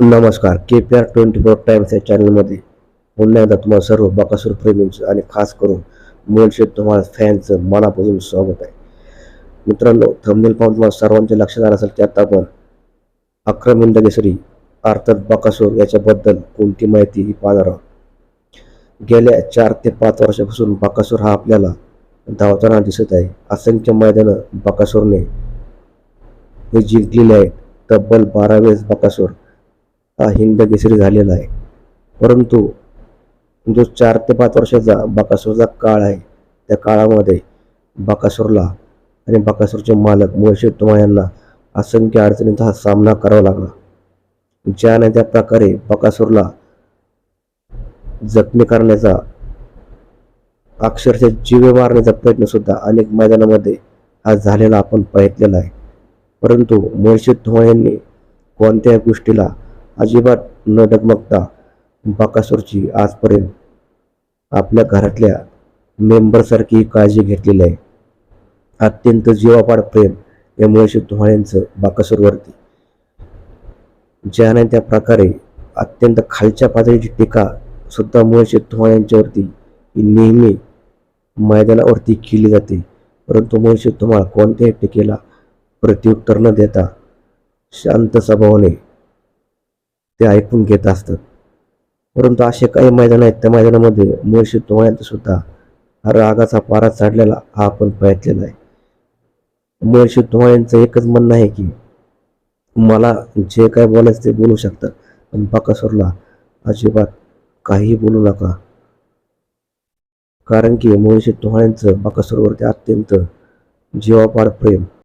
नमस्कार K P R twenty four times या चॅनलमध्ये पुन्हा एकदा तुम्हाला सर्व बकासूर प्रेमींचं आणि खास करून मुळशेत तुम्हाला फॅनचं मनापासून स्वागत आहे. मित्रांनो थंबनेल पाहून तुम्हाला सर्वांच्या लक्षात आलं असेल की आता आपण अक्रम इंदगेसरी अर्थात बकासूर याच्याबद्दल कोणती माहिती ही पाहणार आहोत. गेल्या चार ते पाच वर्षापासून बकासूर हा आपल्याला धावताना दिसत आहे. असंख्य मैदानं बकासूरने हे जिंकलेले आहेत. तब्बल बारा वेळेस बकासूर हा हिंद केसरी झालेला आहे. परंतु जो चार ते पाच वर्षाचा बकासूरचा काळ आहे त्या काळामध्ये बकासूरला आणि बकासूरचे मालक मुळशी तुम्हा यांना असंख्य अडचणींचा हा सामना करावा लागला. ज्या नाही त्या प्रकारे बकासूरला जखमी करण्याचा अक्षरशः जीवे मारण्याचा प्रयत्न सुद्धा अनेक मैदानामध्ये हा झालेला आपण पाहितलेला आहे. परंतु मुळशी धुमा यांनी कोणत्याही गोष्टीला अजिबात न डगमगता बाकासूरची आजपर्यंत आपल्या घरातल्या मेंबरसारखी काळजी घेतलेली आहे. अत्यंत जीवापाड प्रेम यामुळे मुळशी बाकासूरवरती. ज्याने ज्या नाही त्या प्रकारे अत्यंत खालच्या पातळीची टीका सुद्धा मुळशी धुमा यांच्यावरती ही नेहमी मैदानावरती केली जाते. परंतु मुळशी धुमाळ कोणत्याही टीकेला प्रत्युत्तर न देता शांत स्वभावाने ते ऐकून घेत असतात. परंतु असे काही मैदान आहेत त्या मैदानामध्ये मुळशी धुमाळ्यांचा सुद्धा हा रागाचा पारा चढलेला हा आपण पाहितलेला आहे. मुळशी धुमाळ्यांचं एकच म्हणणं आहे की मला जे काय बोलायचं ते बोलू शकतात. पण बकासूरला अजिबात काहीही बोलू नका. कारण की मुळशी धुमाळ्यांचं बकासूरवरती अत्यंत जीवापाड प्रेम